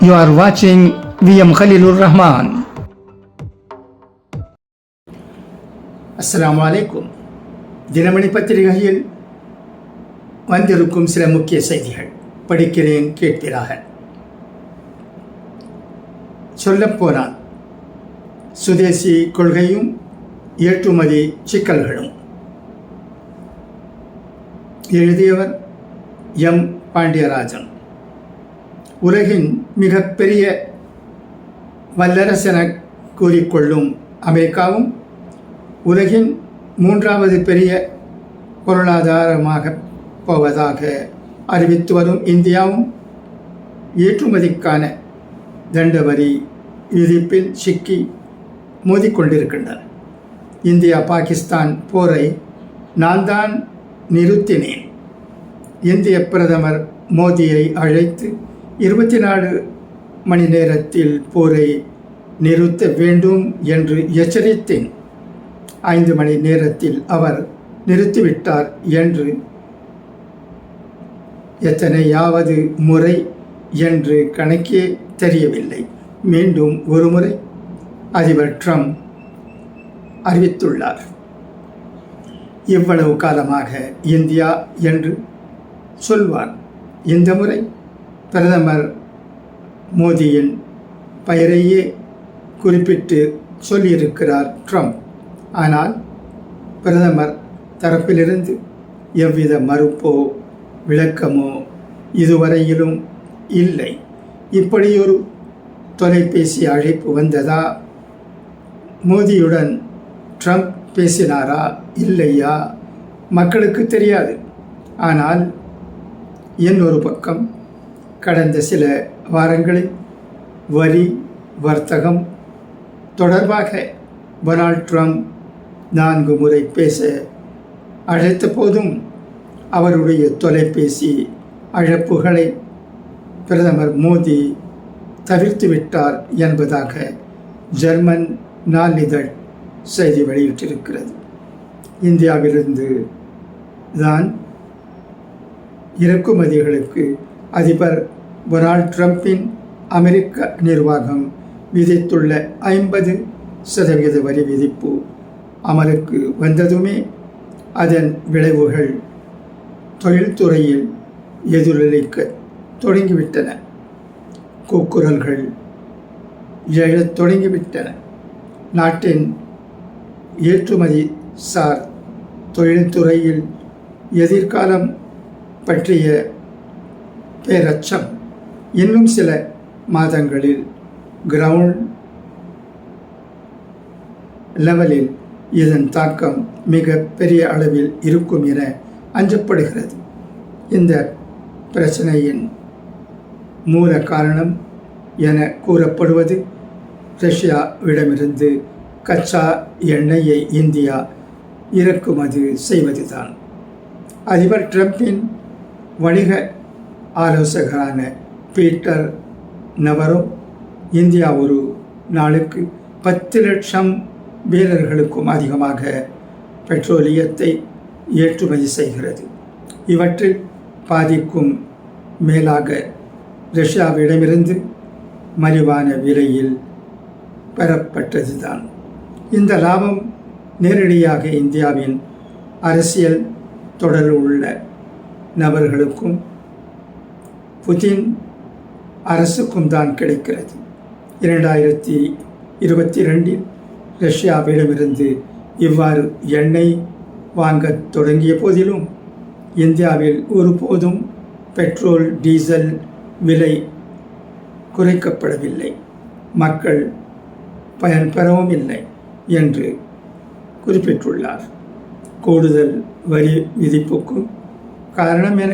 You are வாட்சிங் V M Khalilur Rahman அஸ்லாம் வலைக்கும் தினமணி பத்திரிகையில் வந்திருக்கும் சில முக்கிய செய்திகள் படிக்கிறேன் கேட்பீராக. சொல்லப்போனால் சுதேசி கொள்கையும் ஏற்றுமதி சிக்கல்களும். எழுதியவர் எம். பாண்டியராஜன். உலகின் மிகப்பெரிய வல்லரசென கூறிக்கொள்ளும் அமெரிக்காவும் உலகின் மூன்றாவது பெரிய பொருளாதாரமாக போவதாக அறிவித்து வரும் இந்தியாவும் ஏற்றுமதிக்கான தண்டவரி விதிப்பில் சிக்கி மோதிக்கொண்டிருக்கின்றன. இந்தியா பாகிஸ்தான் போரை நான் தான் நிறுத்தினேன். இந்திய பிரதமர் மோடியை அழைத்து இருபத்தி நாலு மணி நேரத்தில் போரை நிறுத்த வேண்டும் என்று எச்சரித்தேன். ஐந்து மணி நேரத்தில் அவர் நிறுத்திவிட்டார் என்று எத்தனையாவது முறை என்று கணக்கே தெரியவில்லை. மீண்டும் ஒருமுறை அதிபர் ட்ரம்ப் அறிவித்துள்ளார். இவ்வளவு காலமாக இந்தியா என்று சொல்வார். இந்த முறை பிரதமர் மோடியின் பெயரையே குறிப்பிட்டு சொல்லியிருக்கிறார் ட்ரம்ப். ஆனால் பிரதமர் தரப்பிலிருந்து எவ்வித மறுப்போ விளக்கமோ இதுவரையிலும் இல்லை. இப்படியொரு தொலைபேசி அழைப்பு வந்ததா? மோதியுடன் ட்ரம்ப் பேசினாரா இல்லையா? மக்களுக்கு தெரியாது. ஆனால் என் ஒரு பக்கம் கடந்த சில வாரங்களில் வரி வர்த்தகம் தொடர்பாக டொனால்ட் ட்ரம்ப் நான்கு முறை பேச அழைத்த போதும் அவருடைய தொலைபேசி அழைப்புகளை பிரதமர் மோடி தவிர்த்து விட்டார் என்பதாக ஜெர்மன் நாளிதழ் செய்தி வெளியிட்டிருக்கிறது. இந்தியாவிலிருந்து தான் இறக்குமதிகளுக்கு அதிபர் டொனால்ட் ட்ரம்பின் அமெரிக்க நிர்வாகம் விதித்துள்ள ஐம்பது சதவீத வரி விதிப்பு அமலுக்கு வந்ததுமே அதன் விளைவுகள் தொழில்துறையில் எதிரொலிக்க தொடங்கிவிட்டன. கூக்குரல்கள் எழத் தொடங்கிவிட்டன. நாட்டின் ஏற்றுமதி சார் தொழில்துறையில் எதிர்காலம் பற்றிய பேரச்சம் இன்னும் சில மாதங்களில் கிரவுண்ட் லெவலில் இதன் தாக்கம் மிக பெரிய அளவில் இருக்கும் என அஞ்சப்படுகிறது. இந்த பிரச்சனையின் மூல காரணம் என கூறப்படுவது ரஷ்யாவிடமிருந்து கச்சா எண்ணெயை இந்தியா இறக்குமதி செய்வதுதான். அதிபர் ட்ரம்பின் வணிக ஆலோசகரான பீட்டர் நவரோ இந்தியா ஒரு நாளுக்கு பத்து லட்சம் வீரர்களுக்கும் அதிகமாக பெட்ரோலியத்தை ஏற்றுமதி செய்கிறது. இவற்றில் பாதிக்கும் மேலாக ரஷ்யாவிடமிருந்து மலிவான விலையில் பெறப்பட்டதுதான். இந்த லாபம் நேரடியாக இந்தியாவின் அரசியல் தொடர்பு உள்ள நபர்களுக்கும் புதின் அரசுக்கும் தான் கிடைக்கிறது. இரண்டாயிரத்தி இருபத்தி ரெண்டில் ரஷ்யாவிடமிருந்து இவ்வாறு எண்ணெய் வாங்க தொடங்கிய போதிலும் இந்தியாவில் ஒருபோதும் பெட்ரோல் டீசல் விலை குறைக்கப்படவில்லை. மக்கள் பயன்பெறவும் இல்லை என்று குறிப்பிட்டுள்ளார். கூடுதல் வரி விதிப்புக்கும் காரணம் என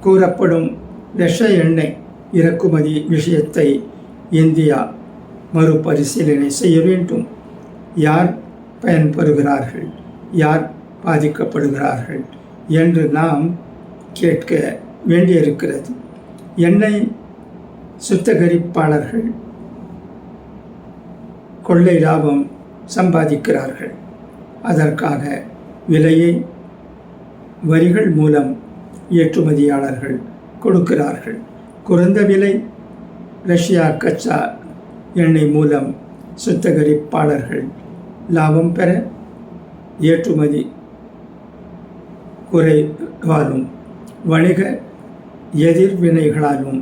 கூறப்படும் விஷ எண்ணெய் இறக்குமதி விஷயத்தை இந்தியா மறுபரிசீலனை செய்ய வேண்டும். யார் பயன்பெறுகிறார்கள் யார் பாதிக்கப்படுகிறார்கள்? என்று நாம் கேட்க வேண்டியிருக்கிறது. எண்ணெய் சுத்தகரிப்பாளர்கள் கொள்ளை லாபம் சம்பாதிக்கிறார்கள். அதற்காக விலையை வரிகள் மூலம் ஏற்றுமதியாளர்கள் கொடுக்கிறார்கள். குறைந்த விலை ரஷ்யா கச்சா எண்ணெய் மூலம் சுத்தகரிப்பாளர்கள் லாபம் பெற ஏற்றுமதி குறைவாலும் வணிக எதிர்வினைகளாலும்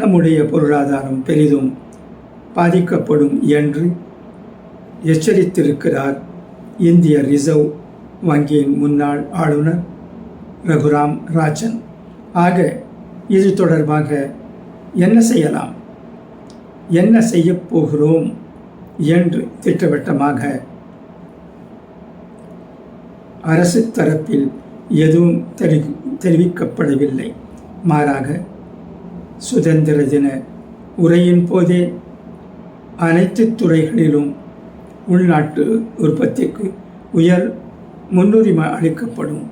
நம்முடைய பொருளாதாரம் பெரிதும் பாதிக்கப்படும் என்று எச்சரித்திருக்கிறார் இந்திய ரிசர்வ் வங்கியின் முன்னாள் ஆளுநர் ரகுராம் ராஜன். ஆக இது தொடர்பாக என்ன செய்யலாம்? என்ன செய்யப் போகிறோம்? என்று திட்டவட்டமாக அரசு தரப்பில் எதுவும் தெரி தெரிவிக்கப்படவில்லை. மாறாக சுதந்திர தின உரையின் போதே அனைத்து துறைகளிலும் உள்நாட்டு உற்பத்திக்கு உயர் முன்னுரிமை அளிக்கப்படும்.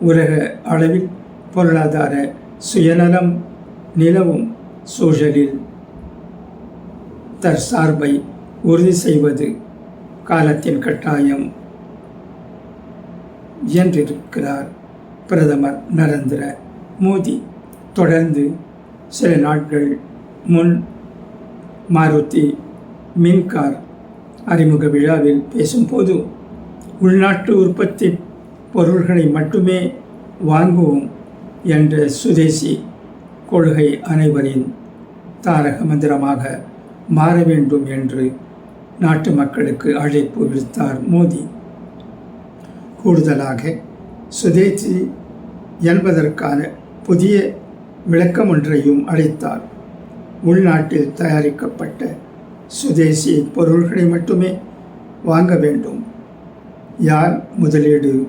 உலக அளவில் பொருளாதார சுயநலம் நிலவும் சூழலில் தற்சார்பை உறுதி செய்வது காலத்தின் கட்டாயம் என்றிருக்கிறார் பிரதமர் நரேந்திர மோடி. தொடர்ந்து சில நாட்கள் முன் மாருதி மின்கார் அறிமுக விழாவில் பேசும்போது உள்நாட்டு உற்பத்தி பொருள்களை மட்டுமே வாங்குவோம் என்ற சுதேசி கொள்கை அனைவரின் தாரக மந்திரமாக மாற வேண்டும் என்று நாட்டு மக்களுக்கு அழைப்பு விடுத்தார் மோடி கூடுதலாக சுதேசி என்பதற்கான புதிய விளக்கம் ஒன்றையும் அளித்தார். உள்நாட்டில் தயாரிக்கப்பட்ட சுதேசி பொருள்களை மட்டுமே வாங்க வேண்டும். யார் முதலீடு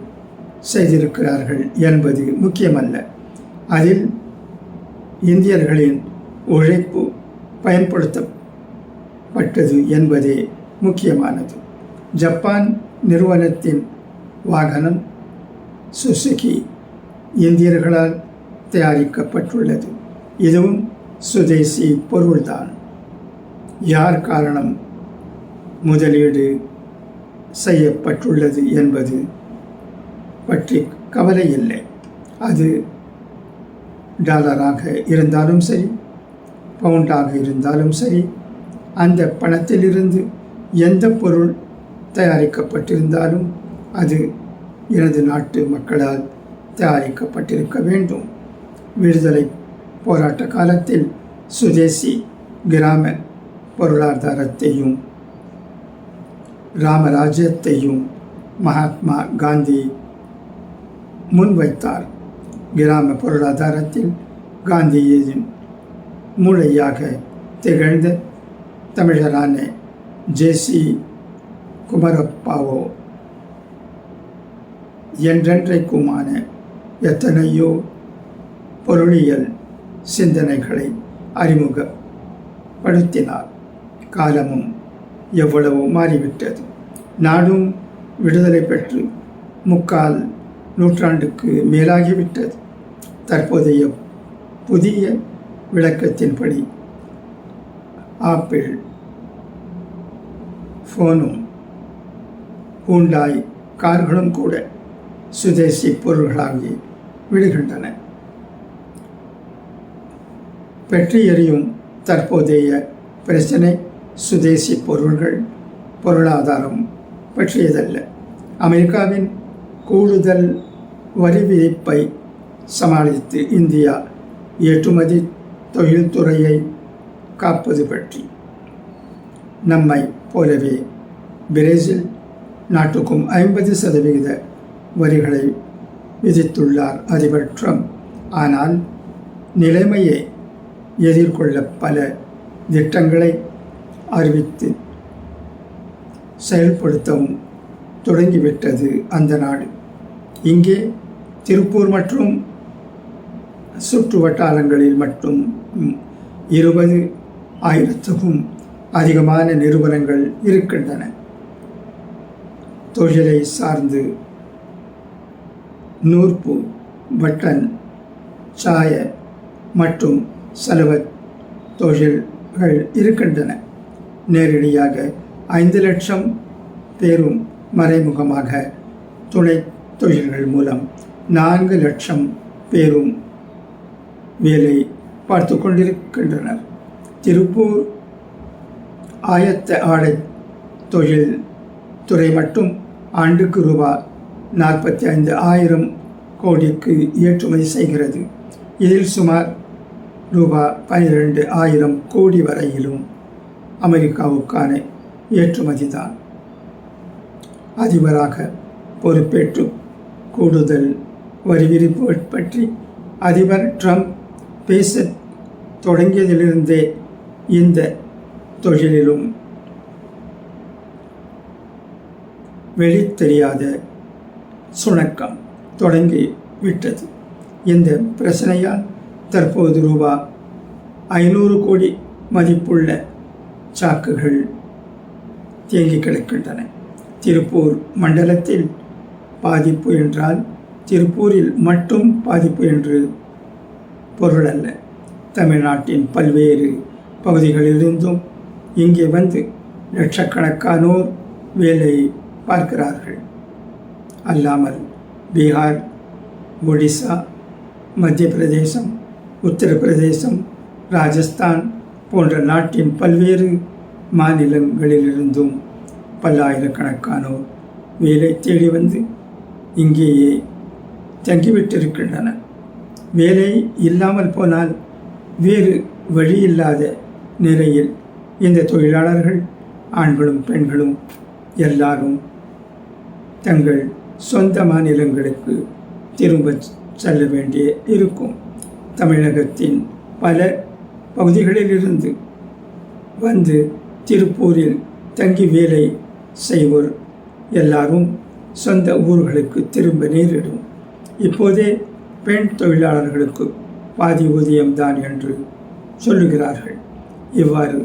செய்திருக்கிறார்கள் என்பது முக்கியமல்ல. அதில் இந்தியர்களின் உழைப்பு பயன்படுத்தப்பட்டது என்பதே முக்கியமானது. ஜப்பான் நிறுவனத்தின் வாகனம் சுசுகி இந்தியர்களால் தயாரிக்கப்பட்டுள்ளது. இதுவும் சுதேசி பொருள்தான். யார் காரணம் முதலீடு செய்யப்பட்டுள்ளது என்பது பற்றி கவலை இல்லை அது டாலராக இருந்தாலும் சரி பவுண்டாக இருந்தாலும் சரி அந்த பணத்திலிருந்து எந்த பொருள் தயாரிக்கப்பட்டிருந்தாலும் அது எனது நாட்டு மக்களால் தயாரிக்கப்பட்டிருக்க வேண்டும். விடுதலை போராட்ட காலத்தில் சுதேசி கிராம பொருளாதாரத்தையும் ராமராஜ்யத்தையும் மகாத்மா காந்தி முன்வைத்தார். கிராம பொருளாதாரத்தில் காந்தியின் மூளையாக திகழ்ந்த தமிழரான ஜேசி குமரப்பாவோ என்றென்றைக்குமான எத்தனையோ பொருளியல் சிந்தனைகளை அறிமுகப்படுத்தினார். காலமும் எவ்வளவோ மாறிவிட்டது. நாடும் விடுதலை பெற்று முக்கால் நூற்றாண்டுக்கு மேலாகிவிட்டது. தற்போதைய புதிய விளக்கத்தின்படி ஆப்பிள் ஃபோனும் ஹூண்டாய் கார்களும் கூட சுதேசி பொருள்களாகி விடுகின்றன பெற்று எறியும் தற்போதைய பிரச்சனை சுதேசி பொருள்கள் பொருளாதாரம் பற்றியதல்ல. அமெரிக்காவின் கூடுதல் வரி விதிப்பை சமாளித்து இந்தியா ஏற்றுமதி தொழில்துறையை காப்பது பற்றி. நம்மை போலவே பிரேசில் நாட்டுக்கும் ஐம்பது சதவிகித வரிகளை விதித்துள்ளார் அதிபர் ட்ரம்ப். ஆனால் நிலைமையை எதிர்கொள்ள பல திட்டங்களை அறிவித்து செயல்படுத்தவும் தொடங்கிவிட்டது அந்த நாடு. இங்கே திருப்பூர் மற்றும் சுற்று வட்டாரங்களில் மட்டும் இருபது ஆயிரத்துக்கும் அதிகமான நிறுவனங்கள் இருக்கின்றன. தொழிலை சார்ந்து நூற்பு பட்டன் சாய மற்றும் செலவத் தொழில்கள் இருக்கின்றன. நேரடியாக ஐந்து லட்சம் பேரும் மறைமுகமாக துணை தொழில்கள் மூலம் நான்கு லட்சம் பேரும் வேலை பார்த்து கொண்டிருக்கின்றனர். திருப்பூர் ஆயத்த ஆடை தொழில் துறை மட்டும் ஆண்டுக்கு ரூபாய் நாற்பத்தி ஐந்து ஆயிரம் கோடிக்கு ஏற்றுமதி செய்கிறது. இதில் சுமார் ரூபாய் பனிரெண்டு ஆயிரம் கோடி வரையிலும் அமெரிக்காவுக்கான ஏற்றுமதி தான். அதிபராக பொறுப்பேற்று கூடுதல் வரி விரிப்பு பற்றி அதிபர் ட்ரம்ப் பேச தொடங்கியதிலிருந்தே இந்த தொழிலிலும் வெளித்தெரியாத சுணக்கம் தொடங்கி விட்டது. இந்த பிரச்சனையால் தற்போது ரூபா ஐநூறு கோடி மதிப்புள்ள சாக்குகள் தேங்கி கிடக்கின்றன. திருப்பூர் மண்டலத்தில் பாதிப்பு என்றால் திருப்பூரில் மட்டும் பாதிப்பு என்று பொருள் அல்ல தமிழ்நாட்டின் பல்வேறு பகுதிகளிலிருந்தும் இங்கே வந்து லட்சக்கணக்கானோர் வேலை பார்க்கிறார்கள். அல்லாமல் பீகார் ஒடிசா மத்திய பிரதேசம் உத்தரப்பிரதேசம் ராஜஸ்தான் போன்ற நாட்டின் பல்வேறு மாநிலங்களிலிருந்தும் பல்லாயிரக்கணக்கானோர் வேலை தேடி வந்து இங்கேயே தங்கிவிட்டிருக்கின்றனர். வேலை இல்லாமல் போனால் வேறு வழி இல்லாத நிலையில் இந்த தொழிலாளர்கள் ஆண்களும் பெண்களும் எல்லாரும் தங்கள் சொந்த மாநிலங்களுக்கு திரும்ப செல்ல வேண்டிய இருக்கும். தமிழகத்தின் பல பகுதிகளிலிருந்து வந்து திருப்பூரில் தங்கி வேலை செய்வோர் எல்லாரும் சொந்த ஊர்களுக்கு திரும்ப நேரிடும். இப்போதே பெண் தொழிலாளர்களுக்கு பாதி ஊதியம்தான் என்று சொல்லுகிறார்கள். இவ்வாறு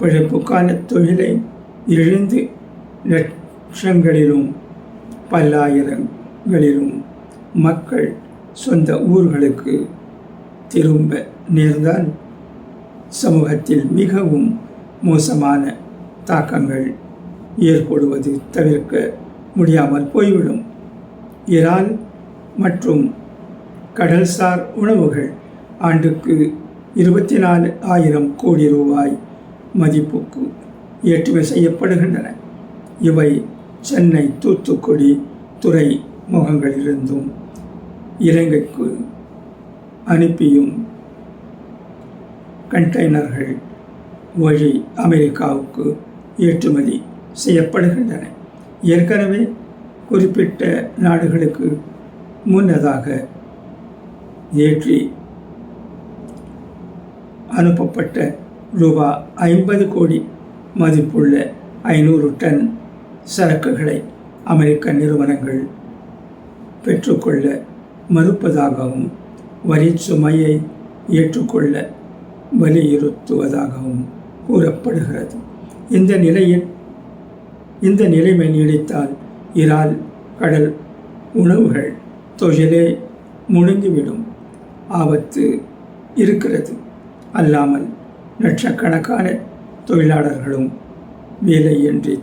பிழைப்புக்கான தொழிலை இழந்து லட்சங்களிலும் பல்லாயிரங்களிலும் மக்கள் சொந்த ஊர்களுக்கு திரும்ப நேர்ந்தால் சமூகத்தில் மிகவும் மோசமான தாக்கங்கள் ஏற்படுவது தவிர்க்க முடியாமல் போய்விடும். இறால் மற்றும் கடல்சார் உணவுகள். ஆண்டுக்கு இருபத்தி நாலு ஆயிரம் கோடி ரூபாய் மதிப்புக்கு ஏற்றுமை செய்யப்படுகின்றன. இவை சென்னை தூத்துக்குடி துறை முகங்களிலிருந்தும் இலங்கைக்கு அனுப்பியும் கண்டெய்னர்கள் வழி அமெரிக்காவுக்கு ஏற்றுமதி செய்யப்படுகின்றன. ஏற்கனவே குறிப்பிட்ட நாடுகளுக்கு முன்னதாக ஏற்றி அனுப்பப்பட்ட ரூபா ஐம்பது கோடி மதிப்புள்ள ஐநூறு டன் சரக்குகளை அமெரிக்க நிறுவனங்கள் பெற்றுக்கொள்ள மறுப்பதாகவும் வரி சுமையை ஏற்றுக்கொள்ள வலியுறுத்துவதாகவும் கூறப்படுகிறது. இந்த நிலையில் இந்த நிலைமை நீடித்தால் இறால் கடல் உணவுகள் தொழிலே முழுங்கிவிடும். ஆபத்து இருக்கிறது. அல்லாமல் லட்சக்கணக்கான தொழிலாளர்களும் வேலையின்றி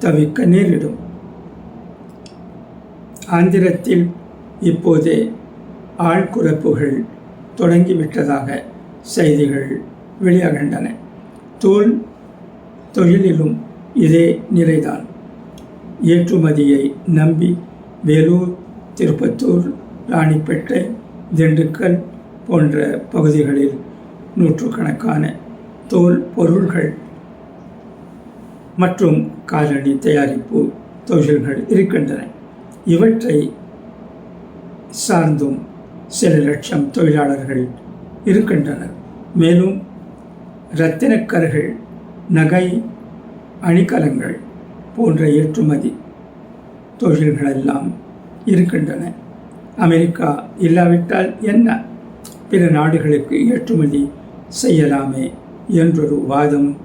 தவிக்க நேரிடும். ஆந்திரத்தில் இப்போதே ஆழ்குறப்புகள் தொடங்கிவிட்டதாக செய்திகள் வெளியாகின்றன. தோல் தொழிலிலும் இதே நிலைதான். ஏற்றுமதியை நம்பி வேலூர் திருப்பத்தூர் ராணிப்பேட்டை திண்டுக்கல் போன்ற பகுதிகளில் நூற்றுக்கணக்கான தோல் பொருள்கள் மற்றும் காலணி தயாரிப்பு தொழில்கள் இருக்கின்றன. இவற்றை சார்ந்தும் சில லட்சம் தொழிலாளர்கள் இருக்கின்றனர். மேலும் இரத்தினக்கர்கள் நகை அணிகலங்கள் போன்ற ஏற்றுமதி தொழில்களெல்லாம் இருக்கின்றன. அமெரிக்கா இல்லாவிட்டால் என்ன? பிற நாடுகளுக்கு ஏற்றுமதி செய்யலாமே என்றொரு வாதம்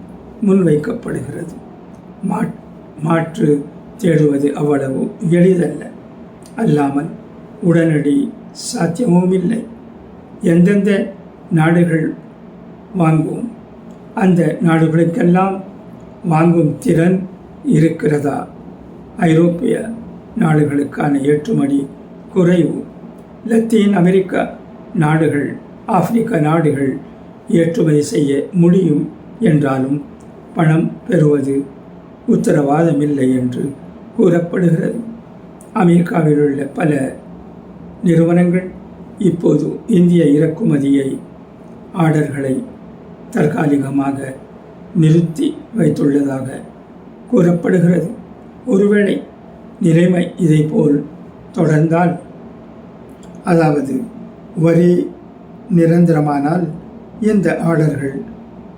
முன்வைக்கப்படுகிறது. மாற்று தேடுவது அவ்வளவு எளிதல்ல. அல்லாமல் உடனடி சாத்தியமும் இல்லை எந்தெந்த நாடுகள் வாங்குவோம்? அந்த நாடுகளுக்கெல்லாம் வாங்கும் திறன் இருக்கிறதா? ஐரோப்பிய நாடுகளுக்கான ஏற்றுமதி குறைவு லத்தீன் அமெரிக்க நாடுகள் ஆப்பிரிக்க நாடுகள் ஏற்றுமதி செய்ய முடியும் என்றாலும் பணம் பெறுவது உத்தரவாதமில்லை என்று கூறப்படுகிறது. அமெரிக்காவில் உள்ள பல நிறுவனங்கள் இப்போது இந்திய இறக்குமதியை ஆர்டர்களை தற்காலிகமாக நிறுத்தி வைத்துள்ளதாக கூறப்படுகிறது. ஒருவேளை நிலைமை இதைப்போல் தொடர்ந்தால் அதாவது வரி நிரந்தரமானால் இந்த ஆர்டர்கள்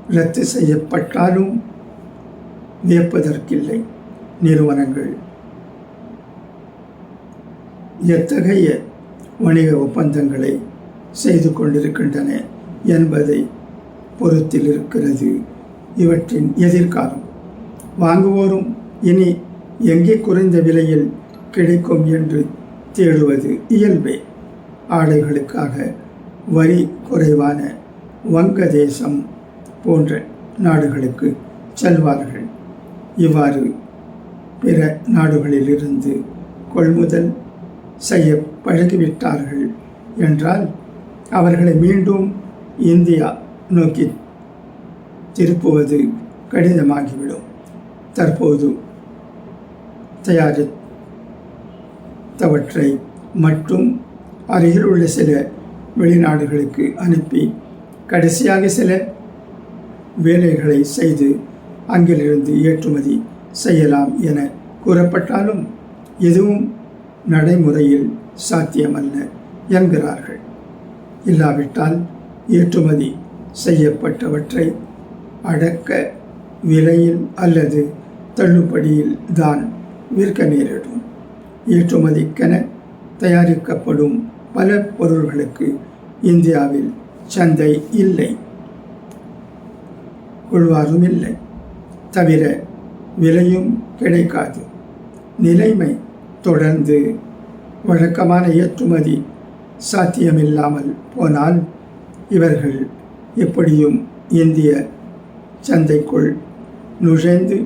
ரத்து செய்யப்பட்டாலும் வியப்பதற்கில்லை. நிறுவனங்கள். எத்தகைய வணிக ஒப்பந்தங்களை செய்து கொண்டிருக்கின்றன என்பதை பொறுத்தில் இருக்கிறது. இவற்றின் எதிர்காலம். வாங்குவோரும் இனி எங்கே குறைந்த விலையில் கிடைக்கும் என்று தேடுவது இயல்பே. ஆடைகளுக்காக வரி குறைவான வங்கதேசம் போன்ற நாடுகளுக்கு செல்வார்கள். இவ்வாறு பிற நாடுகளிலிருந்து கொள்முதல் செய்ய பழகிவிட்டார்கள் என்றால் அவர்களை மீண்டும் இந்தியா நோக்கி திருப்புவது கடினமாகிவிடும். தற்போது தயாரித்தவற்றை மட்டும் அருகில் உள்ள சில வெளிநாடுகளுக்கு அனுப்பி கடைசியாக சில வேலைகளை செய்து அங்கிலிருந்து ஏற்றுமதி செய்யலாம் என கூறப்பட்டாலும் எதுவும் நடைமுறையில் சாத்தியமல்ல என்கிறார்கள். இல்லாவிட்டால் ஏற்றுமதி செய்யப்பட்டவற்றை அடக்க விலையில் அல்லது தள்ளுபடியில் தான் விற்க நேரிடும். ஏற்றுமதிக்கென தயாரிக்கப்படும் பல பொருள்களுக்கு இந்தியாவில் சந்தை இல்லை. உள்வாரும் இல்லை. தவிர விலையும் கிடைக்காது. நிலைமை தொடர்ந்து வழக்கமான ஏற்றுமதி சாத்தியமில்லாமல் போனால் இவர்கள் எப்படியும் இந்திய சந்தைக்குள் நுழைந்து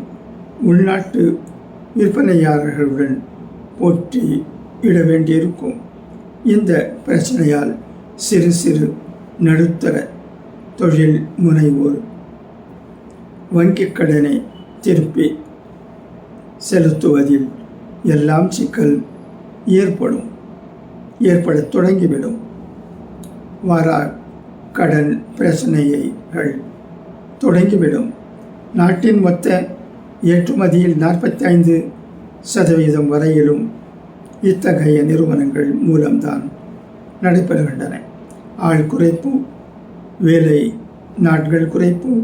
உள்நாட்டு விற்பனையாளர்களுடன் போட்டி இட வேண்டியிருக்கும். இந்த பிரச்சனையால் சிறு சிறு நடுத்தர தொழில் முனைவோர் வங்கிக் கடனை திருப்பி செலுத்துவதில் எல்லாம் சிக்கல் ஏற்படும் ஏற்படத் தொடங்கிவிடும். வாரா கடன் பிரச்சனைகள் தொடங்கிவிடும். நாட்டின் மொத்த ஏற்றுமதியில் நாற்பத்தி ஐந்து சதவீதம் வரையிலும் இத்தகைய நிறுவனங்கள் மூலம்தான் நடைபெறுகின்றன. ஆள் குறைப்பு வேலை நாட்கள் குறைப்பு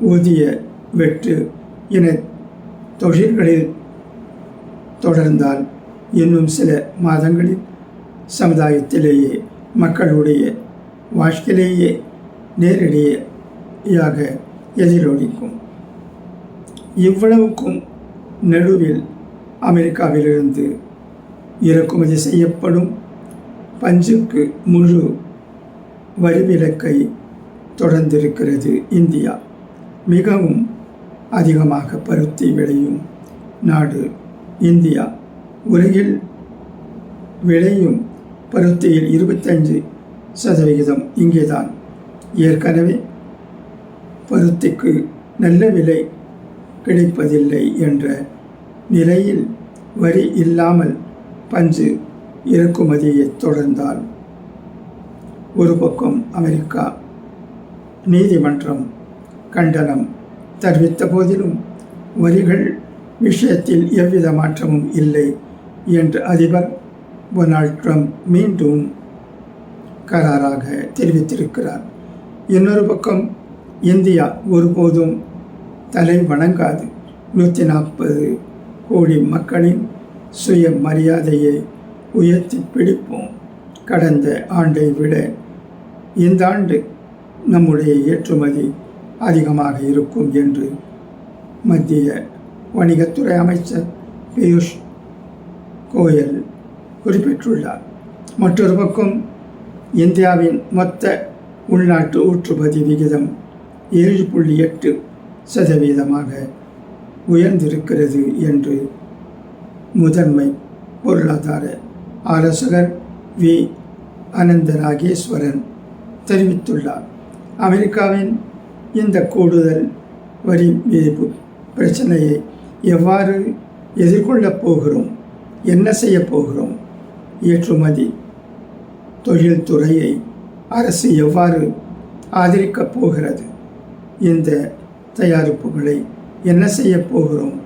ஊதிய வெட்டு என தொழில்களில் தொடர்ந்தால் இன்னும் சில மாதங்களில் சமுதாயத்திலேயே மக்களுடைய வாழ்க்கையிலேயே நேரடியாக எதிரொலிக்கும். இவ்வளவுக்கும் நடுவில் அமெரிக்காவிலிருந்து இறக்குமதி செய்யப்படும் பஞ்சுக்கு முழு வரிவிலக்கை தொடர்ந்திருக்கிறது இந்தியா. மிகவும் அதிகமாக பருத்தி விளையும் நாடு இந்தியா. உலகில் விளையும் பருத்தியில் இருபத்தஞ்சு சதவிகிதம் இங்கேதான். ஏற்கனவே பருத்திக்கு நல்ல விலை கிடைப்பதில்லை என்ற நிலையில் வரி இல்லாமல் பஞ்சு இறக்குமதியை தொடர்ந்தால் ஒரு பக்கம் அமெரிக்கா நீதிமன்றம் கண்டனம் தெரிவித்த போதிலும் வரிகள் விஷயத்தில் எவ்வித மாற்றமும் இல்லை என்று அதிபர் டொனால்ட் ட்ரம்ப் மீண்டும் கராராக தெரிவித்திருக்கிறார். இன்னொரு பக்கம் இந்தியா ஒருபோதும் தலை வணங்காது. நூற்றி நாற்பது கோடி மக்களின் சுய மரியாதையை உயர்த்தி பிடிப்போம். கடந்த ஆண்டை விட இந்த ஆண்டு நம்முடைய ஏற்றுமதி அதிகமாக இருக்கும் என்று மத்திய வணிகத்துறை அமைச்சர் பியூஷ் கோயல் குறிப்பிட்டுள்ளார். மற்றொரு பக்கம் இந்தியாவின் மொத்த உள்நாட்டு ஊற்றுமதி விகிதம் ஏழு புள்ளி எட்டு சதவீதமாக உயர்ந்திருக்கிறது என்று முதன்மை பொருளாதார ஆலோசகர் வி. அனந்த நாகேஸ்வரன் தெரிவித்துள்ளார். அமெரிக்காவின் இந்த கூடுதல் வரி விதிப்பு பிரச்சனையை எவ்வாறு எதிர்கொள்ளப் போகிறோம்? என்ன செய்யப் போகிறோம்? ஏற்றுமதி தொழில்துறையை அரசு எவ்வாறு ஆதரிக்கப் போகிறது? இந்த தயாரிப்புகளை என்ன செய்யப் போகிறோம்?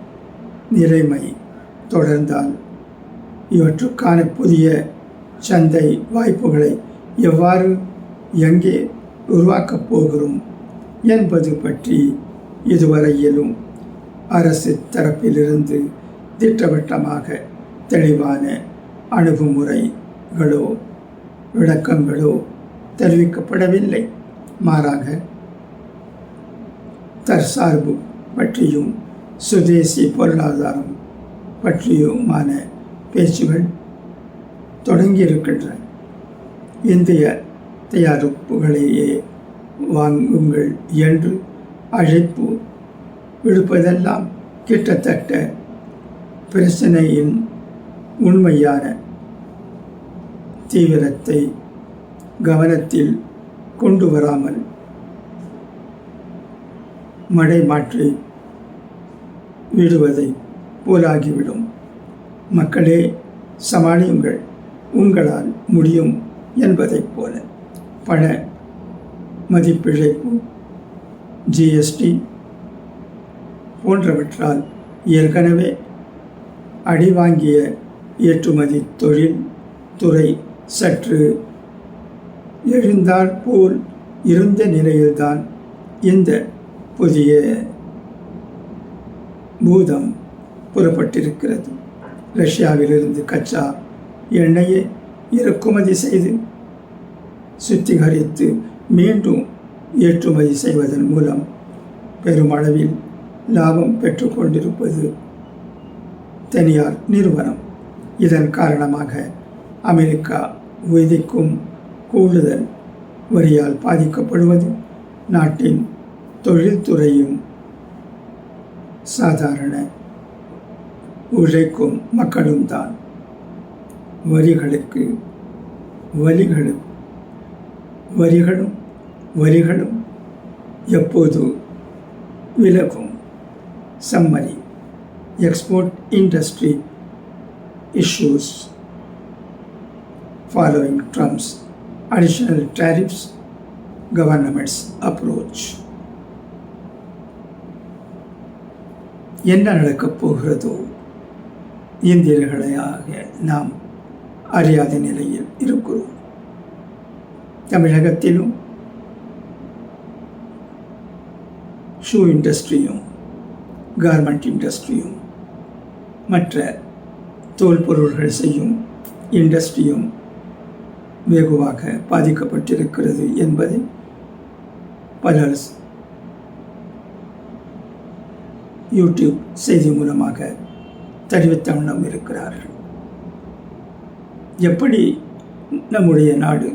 நிலைமை தொடர்ந்தால் இவற்றுக்கான புதிய சந்தை வாய்ப்புகளை எவ்வாறு எங்கே உருவாக்கப் போகிறோம் என்பது பற்றி இதுவரையிலும் அரசு தரப்பிலிருந்து திட்டவட்டமாக தெளிவான அணுகுமுறைகளோ விளக்கங்களோ தெரிவிக்கப்படவில்லை. மாறாக தற்சார்பு பற்றியும் சுதேசி பொருளாதாரம் பற்றியுமான பேச்சுகள் தொடங்கியிருக்கின்றன. இந்திய தயாரிப்புகளையே வாங்குங்கள் என்று அழைப்பு விடுப்பதெல்லாம் கிட்டத்தட்ட பிரச்சனையின் உண்மையான தீவிரத்தை கவனத்தில் கொண்டு வராமல் மடை மாற்றி விடுவதை போலாகிவிடும். மக்களே சமாளியுங்கள். உங்களால் முடியும் என்பதைப் போல. பண மதிப்பிழைப்பு ஜிஎஸ்டி போன்றவற்றால் ஏற்கனவே அடிவாங்கிய ஏற்றுமதி தொழில் துறை சற்று எழுந்தால் போல் இருந்த நிலையில்தான் இந்த புதிய பூதம் புறப்பட்டிருக்கிறது ரஷ்யாவிலிருந்து கச்சா எண்ணெயை இறக்குமதி செய்து சுத்திகரித்து மீண்டும் ஏற்றுமதி செய்வதன் மூலம் பெருமளவில் லாபம் பெற்றுக்கொண்டிருப்பது தனியார் நிறுவனம். இதன் காரணமாக அமெரிக்கா விதிக்கும் கூடுதல் வரியால் பாதிக்கப்படுவது நாட்டின் தொழில்துறையும் சாதாரண உழைக்கும் மக்களும் தான் வரிகளுக்கு வரிகளும் வரிகளும் வரிகளும் எப்போது விலகும் summary export industry issues following Trump's additional tariffs government's approach. என்ன நடக்கப் போகிறதோ இந்தியர்களையாக நாம் அறியாத நிலையில் இருக்கிறோம். தமிழகத்திலும் ஷூ இண்டஸ்ட்ரியும் கார்மெண்ட் இண்டஸ்ட்ரியும் மற்ற தோல் பொருள்கள் செய்யும் இண்டஸ்ட்ரியும் வெகுவாக பாதிக்கப்பட்டிருக்கிறது என்பதை பலர் யூடியூப் செய்தி மூலமாக தெரிவித்த வண்ணம் இருக்கிறார்கள். எப்படி நம்முடைய நாடு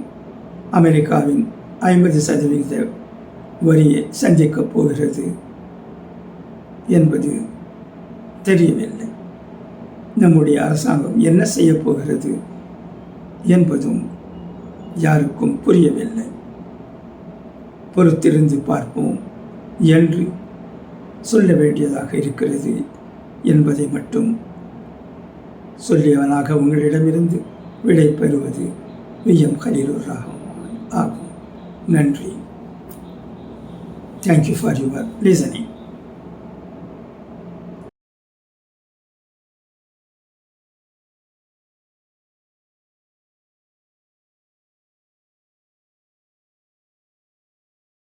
அமெரிக்காவின் ஐம்பது சதவீத வரியை சந்திக்கப் போகிறது என்பது தெரியவில்லை. நம்முடைய அரசாங்கம் என்ன செய்யப் போகிறது என்பதும் யாருக்கும் புரியவில்லை. பொறுத்திருந்து பார்ப்போம் என்று சொல்ல வேண்டியதாக இருக்கிறது. என்பதை மட்டும் சொல்லியவனாக உங்களிடமிருந்து விடை பெறுவது வி எம் ஆகும் ஆகும். நன்றி. Thank you for your listening